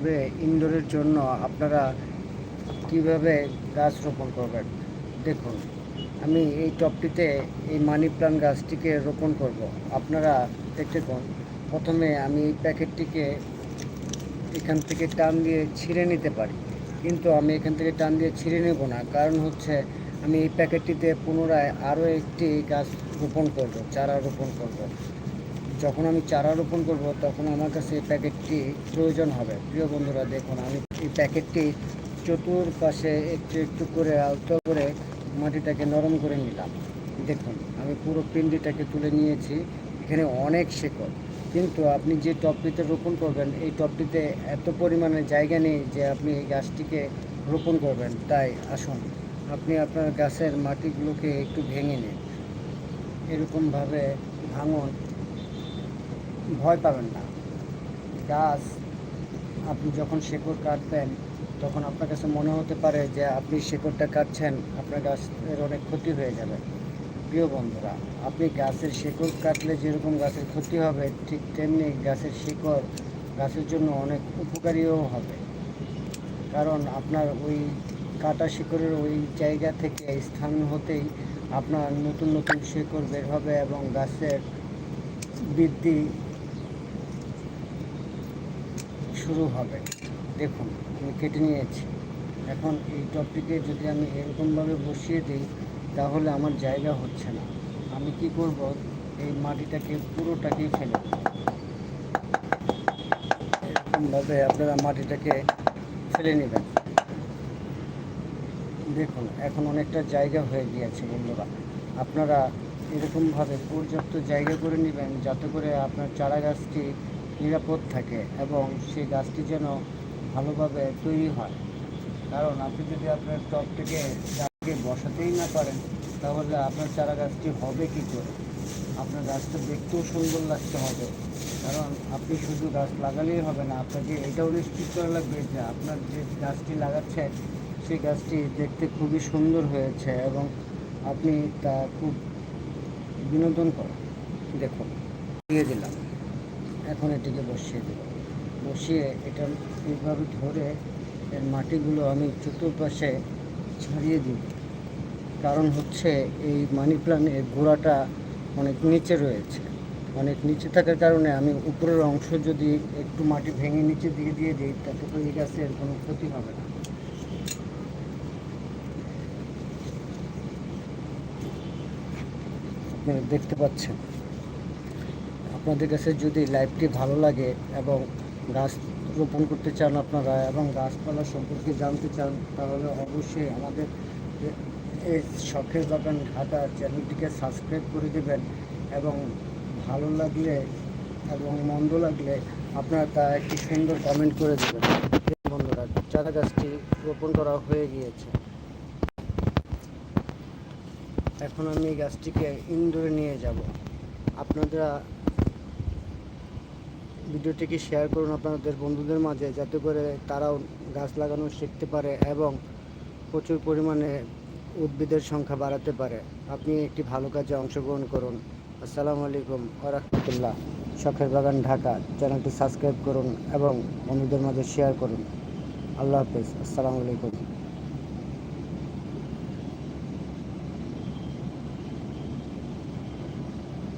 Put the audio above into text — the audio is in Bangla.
তবে ইনডোরের জন্য আপনারা কীভাবে গাছ রোপণ করবেন? দেখুন, আমি এই টপটিতে এই মানি প্লান্ট গাছটিকে রোপণ করব। আপনারা দেখতে পান, প্রথমে আমি এই প্যাকেটটিকে এখান থেকে টান দিয়ে ছিঁড়ে নিতে পারি। কিন্তু আমি এখান থেকে টান দিয়ে ছিঁড়ে নেব না, কারণ হচ্ছে আমি এই প্যাকেটটিতে পুনরায় আরও একটি গাছ রোপণ করব, চারা রোপণ করব। যখন আমি চারা রোপণ করব, তখন আমার কাছে এই প্যাকেটটি প্রয়োজন হবে। প্রিয় বন্ধুরা, দেখুন, আমি এই প্যাকেটটি চতুর্পাশে একটু একটু করে, আলতো করে মাটিটাকে নরম করে নিলাম। দেখুন, আমি পুরো পিন্ডিটাকে তুলে নিয়েছি। এখানে অনেক শেকড়। কিন্তু আপনি যে টপটিতে রোপণ করবেন, এই টপটিতে এত পরিমাণে জায়গা নেই যে আপনি এই গাছটিকে রোপণ করবেন। তাই আসুন, আপনি আপনার গাছের মাটিগুলোকে একটু ভেঙে নিন। এরকমভাবে ভাঙুন। ভয় পাবেন না। গাছ, আপনি যখন শেকড় কাটবেন, তখন আপনার কাছে মনে হতে পারে যে আপনি শেকড়টা কাটছেন, আপনার গাছের অনেক ক্ষতি হয়ে যাবে। প্রিয় বন্ধুরা, আপনি গাছের শেকড় কাটলে যেরকম গাছের ক্ষতি হবে, ঠিক তেমনি গাছের শিকড় গাছের জন্য অনেক উপকারীও হবে। কারণ আপনার ওই কাটা শিকড়ের ওই জায়গা থেকে স্থান হতেই আপনার নতুন নতুন শিকড় বের হবে এবং গাছের বৃদ্ধি শুরু হবে। দেখুন, আমি কেটে নিয়েছি। এখন এই টপটিকে যদি আমি এরকমভাবে বসিয়ে দিই, তাহলে আমার জায়গা হচ্ছে না। আমি কি করব? এই মাটিটাকে পুরোটাকেই ফেলে এরকমভাবে আপনারা মাটিটাকে ফেলে নেবেন। দেখুন, এখন অনেকটা জায়গা হয়ে গিয়েছে বন্ধুরা। আপনারা এরকমভাবে পর্যাপ্ত জায়গা করে নেবেন, যাতে করে আপনার চারা গাছটি নিরাপদ থাকে এবং সেই গাছটি যেন ভালোভাবে তৈরি হয়। কারণ আপনি যদি আপনার টপটিকে গাছকে বসাতেই না পারেন, তাহলে আপনার চারা গাছটি হবে কী করে? আপনার গাছটা দেখতেও সুন্দর লাগতে হবে। কারণ আপনি শুধু গাছ লাগালেই হবে না, আপনাকে এটাও নিশ্চিত করা লাগবে যে আপনার যে গাছটি লাগাচ্ছেন সেই গাছটি দেখতে খুবই সুন্দর হয়েছে এবং আপনি তা খুব বিনোদন করেন। দেখুন, দিয়ে দিলাম। এখন এটিকে বসিয়ে দেব। বসিয়ে এটা এইভাবে ধরে এর মাটিগুলো আমি চতুর্পাশে ছাড়িয়ে দিব। কারণ হচ্ছে এই মানি প্ল্যান্টের গোড়াটা অনেক নিচে রয়েছে। অনেক নিচে থাকার কারণে আমি উপরের অংশ যদি একটু মাটি ভেঙে নিচে দিয়ে দিয়ে দিই, তাতে তো এই গাছের কোনো ক্ষতি হবে না। আপনারা দেখতে পাচ্ছেন। আপনাদের কাছে যদি লাইভটি ভালো লাগে এবং গাছ রোপণ করতে চান আপনারা এবং গাছপালা সম্পর্কে জানতে চান, তাহলে অবশ্যই আমাদের এই শখের বাগান ঢাকা চ্যানেলটিকে সাবস্ক্রাইব করে দেবেন এবং ভালো লাগলে এবং মন্দ লাগলে আপনারা তা একটি সুন্দর কমেন্ট করে দেবেন। বন্ধুরা, চারা গাছটি রোপণ করা হয়ে গিয়েছে। এখন আমি এই গাছটিকে ইনডোরে নিয়ে যাব। আপনারা ভিডিওটিকে শেয়ার করুন আপনাদের বন্ধুদের মাঝে, যাতে করে তারাও গাছ লাগানো শিখতে পারে এবং প্রচুর পরিমাণে উদ্ভিদের সংখ্যা বাড়াতে পারে। আপনি একটি ভালো কাজে অংশগ্রহণ করুন। আসসালামু আলাইকুম ওরহমতুল্লাহ শখের বাগান ঢাকা। চ্যানেলটি সাবস্ক্রাইব করুন এবং বন্ধুদের মাঝে শেয়ার করুন। আল্লাহ হাফেজ। আসসালামু আলাইকুম।